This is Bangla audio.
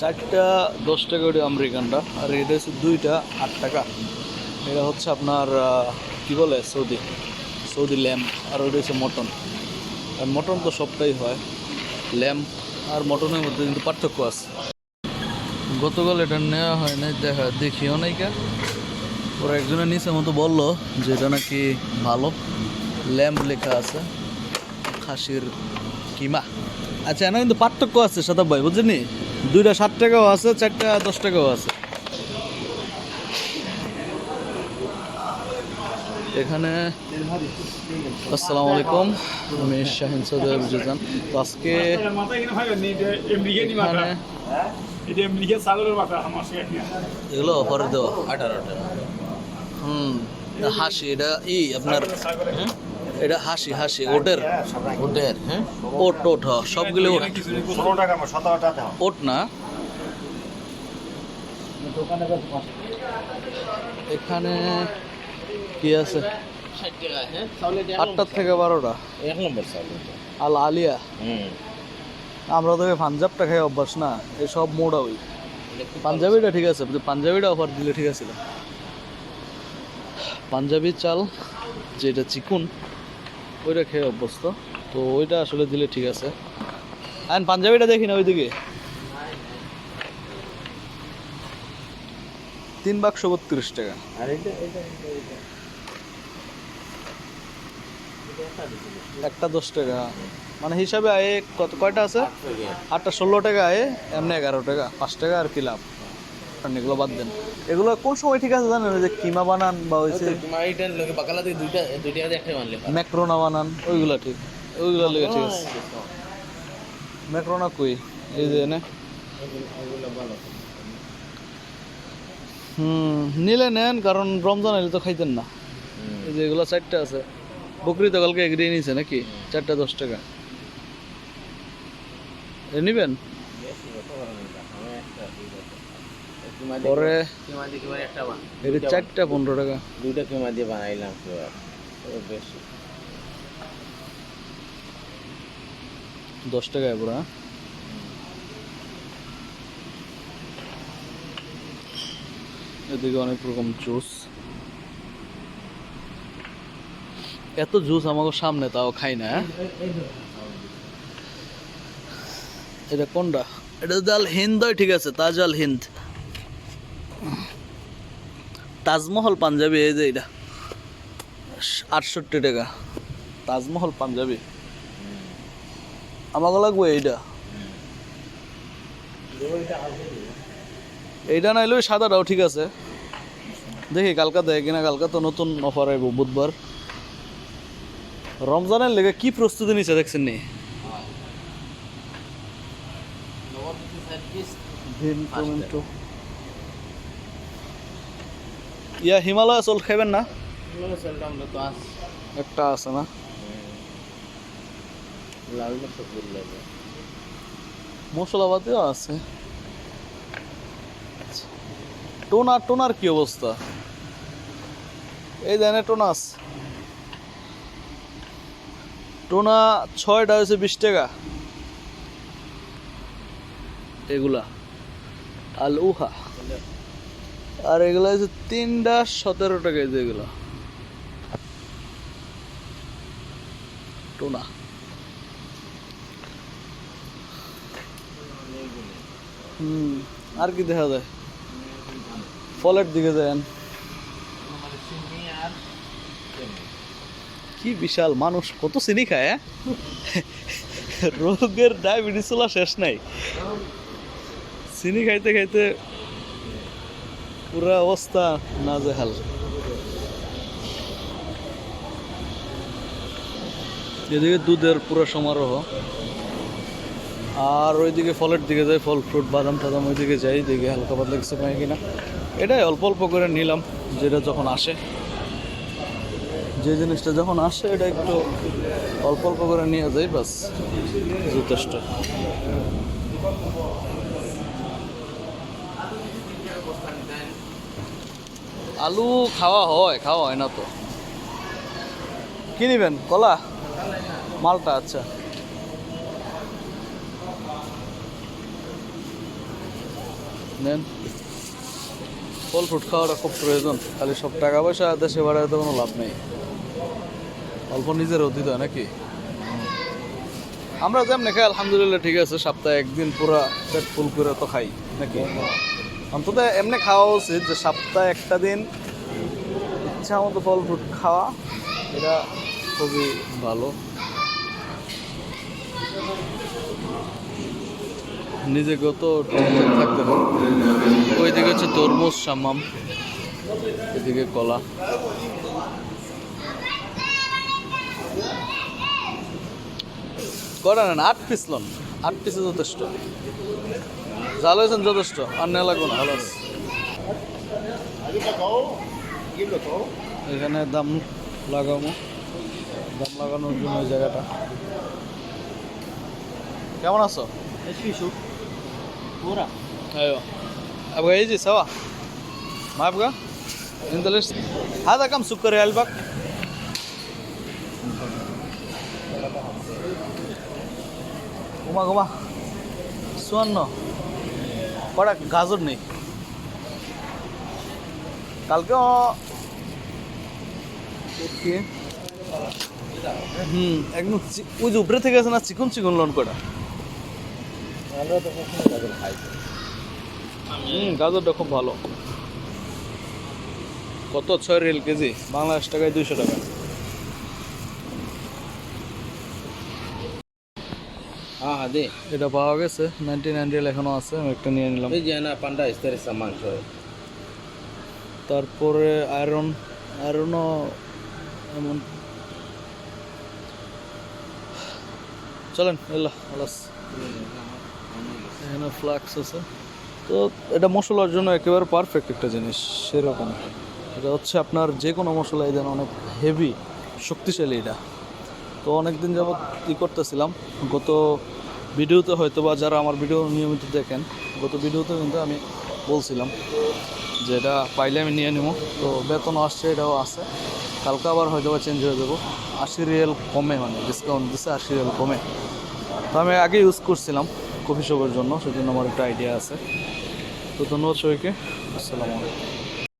চারটা দশ টাকা ওটা আমেরিকানটা আর এটা হচ্ছে দুইটা, আট টাকা। এটা হচ্ছে আপনার কি বলে, সৌদি সৌদি ল্যাম্প, আর ওটা হচ্ছে মটন। আর মটন তো সবটাই হয়, ল্যাম্প আর মটনের মধ্যে কিন্তু পার্থক্য আছে। গতকাল এটা নেওয়া হয় নাই, দেখা দেখিও নাই কা ওরা একজনের নিচে মতো বলল যে এটা নাকি ভালো। ল্যাম্প লেখা আছে, খাসির কিমা। আচ্ছা এখানে কিন্তু পার্থক্য আছে শতাব ভাই বুঝলি দুইটা ষাট টাকাও আছে, চারটা দশ টাকাও আছে এখানে আসসালামু আলাইকুম আমি শাহিন সৌদি আরবিজান তো আজকে এগুলো অফারে দেওয়া আঠারো হুম, হাসি, এটা ই আপনার? এটা হাসি হাসি ওটের ওটের হ্যাঁ? ওট ওট সবগুলো ওট। ওট না? এখানে কি আছে? আটটার থেকে বারোটা। এক নম্বর আল আলিয়া। আমরা তো পাঞ্জাবটা খাই অভ্যাস না এই সব মোড়া ওই। পাঞ্জাবিটা ঠিক আছে পাঞ্জাবিটা অফার দিলে ঠিক আছে পাঞ্জাবি চাল যেটা চিকুন ওইটা খেয়ে অভ্যস্ত। তো ওইটা আসলে দিলে ঠিক আছে। আর পাঞ্জাবিটা দেখি না ওইদিকে। তিন বাক্স বত্রিশ টাকা। একটা দশ টাকা। মানে হিসাবে আয়ে কত কয়টা আছে? আটটা ষোলো টাকা আয়ে এমনি এগারো টাকা পাঁচ টাকা আর কি লাভ। কারণ এগুলো বাদ দেন। এগুলো কোন সময় ঠিক আছে জানেন? যে কিমা বানান বা ওই যে তোমার এইটা লোকে বাকালা থেকে দুইটা দুইটা একটা মানলে ম্যাক্রোনা বানান। ওইগুলো ঠিক ওইগুলো লেগে ঠিক আছে। ম্যাক্রোনা কই? এই যে এনে হুম নিলে নেন কারণ রমজান এলে তো খাইতেন না। এই যে এগুলো চারটা আছে। বকরি তো কালকে এগিয়ে নিয়েছে নাকি? চারটা দশ টাকা। এ নিবেন? পরে কিমা দিয়ে কিমা একটা বান এটা চারটা পনেরো টাকা। দুইটা কিমা দিয়ে বানাইলাম বেশি। দশ টাকায় পুরো হ্যাঁ? এদিকে অনেক রকম জুস। এত জুস আমাকে সামনে তাও খাই না হ্যাঁ? এটা কোনটা? এটা আল হিন্দ ঠিক আছে তাজ আল হিন্দ। তাজমহল পাঞ্জাবি এই যে এটা। আটষট্টি টাকা। তাজমহল পাঞ্জাবি। আমাকে লাগবে এইটা। এইটা নাইলে সাদাটাও ঠিক আছে। দেখি কালকা দেয় কিনা কালকা তো নতুন অফার আইব বুধবার। রমজানের লেগে কি প্রস্তুতি নিচ্ছে দেখছেন নি? ভিম টমেটো ইয়া হিমালয় চল খাইবেন না? একটা আছে না? মশলাপাতিও আছে। টোনার টোনার কি অবস্থা? এই দেনে টোনাস। টোনা ছয়টা হয়েছে বিশ টাকা। এগুলা। আল উহা। আর এগুলা হচ্ছে তিনটা সতেরো টাকা এগুলা। টোনা। হুম, আর কি দেখা যায়? ফলের দিকে যান কি বিশাল মানুষ, কত চিনি খায় হ্যাঁ? রোগের ডায়াবেটিস শেষ নাই। চিনি খাইতে খাইতে পুরা অবস্থা না যে হাল এদিকে দুধের পুরো সমারোহ। আর ওইদিকে ফলের দিকে যাই, ফল, ফ্রুট, বাদাম, টাদাম, ওইদিকে যাই, দেখি হালকা পাতলা কিছু পাই কিনা। এটাই অল্প অল্প করে নিলাম, যেটা যখন আসে। যে জিনিসটা যখন আসে, এটা একটু অল্প অল্প করে নিয়ে যাই বাস যথেষ্ট আলু খাওয়া হয় খাওয়া হয় না তো। কি নিবেন? কলা? মালটা আচ্ছা। নেন। ফল ফ্রুট খাওয়াটা খুব প্রয়োজন, খালি সব টাকা পয়সা দেশে বাড়ায় তো কোনো লাভ নেই। অল্প নিজের অতীত হয় নাকি? আমরা যেমনি খাই, আলহামদুলিল্লাহ ঠিক আছে, সপ্তাহে একদিন পুরা পেট ফুল করে তো খাই, নাকি? অন্তত এমনি খাওয়া উচিত যে সপ্তাহে একটা দিন ইচ্ছা মতো ফল ফ্রুট খাওয়া, এটা খুবই ভালো। নিজেকেও তো থাকতে হবে। ওইদিকে হচ্ছে তরমুজ সামাম এদিকে কলা। করা না, আট পিস লন। আট পিসে যথেষ্ট। জাল হয়েছেন যথেষ্ট আর নেওয়া লাগবে না ভালো আছে এখানে দাম লাগাবো দাম লাগানোর জন্য ওই জায়গাটা কেমন আছো ايوه ابغى يجي سوا ما ابغى انت ليش هذا كم سكر يا قلبك ঘুমা ঘুমা চুয়ান্ন কটা গাজর নেই। কালকে হুম একদম ওই যে উপরে থেকে আছে না চিকন চিকন লন আমরা তো খাই। হুম গাজরটা খুব ভালো। কত? ছয় রেল কেজি। বাংলাদেশ টাকায় দুইশো টাকা। হ্যাঁ দে। এটা পাওয়া গেছে। নাইনটি নাইন রিল এখনও আছে আমি একটা নিয়ে নিলাম। এই যে না পান্ডা ইস্তারে মাংস তারপরে আয়রন আয়রনও এমন। চলেন এল্লা আলাস। এখানে ফ্লাক্স আছে। তো এটা মশলার জন্য একেবারে পারফেক্ট একটা জিনিস সেরকম। এটা হচ্ছে আপনার যে কোনো মশলা এই দেন অনেক হেভি শক্তিশালী এটা। তো অনেক দিন যাবৎ ই করতেছিলাম। গত ভিডিওতে হয়তো বা যারা আমার ভিডিও নিয়মিত দেখেন, গত ভিডিওতে কিন্তু আমি বলছিলাম যে এটা পাইলে আমি নিয়ে নেব তো বেতন আসছে, এটাও আছে। কালকে আবার হয়তো বা চেঞ্জ হয়ে যাব। আশি রিয়েল কমে মানে ডিসকাউন্ট দিচ্ছে আশি রিয়েল কমে। তো আমি আগে ইউজ করছিলাম কফি শপের জন্য, সেজন্য আমার একটা আইডিয়া আছে। তো ধন্যবাদ সবাইকে। আসসালামু আলাইকুম।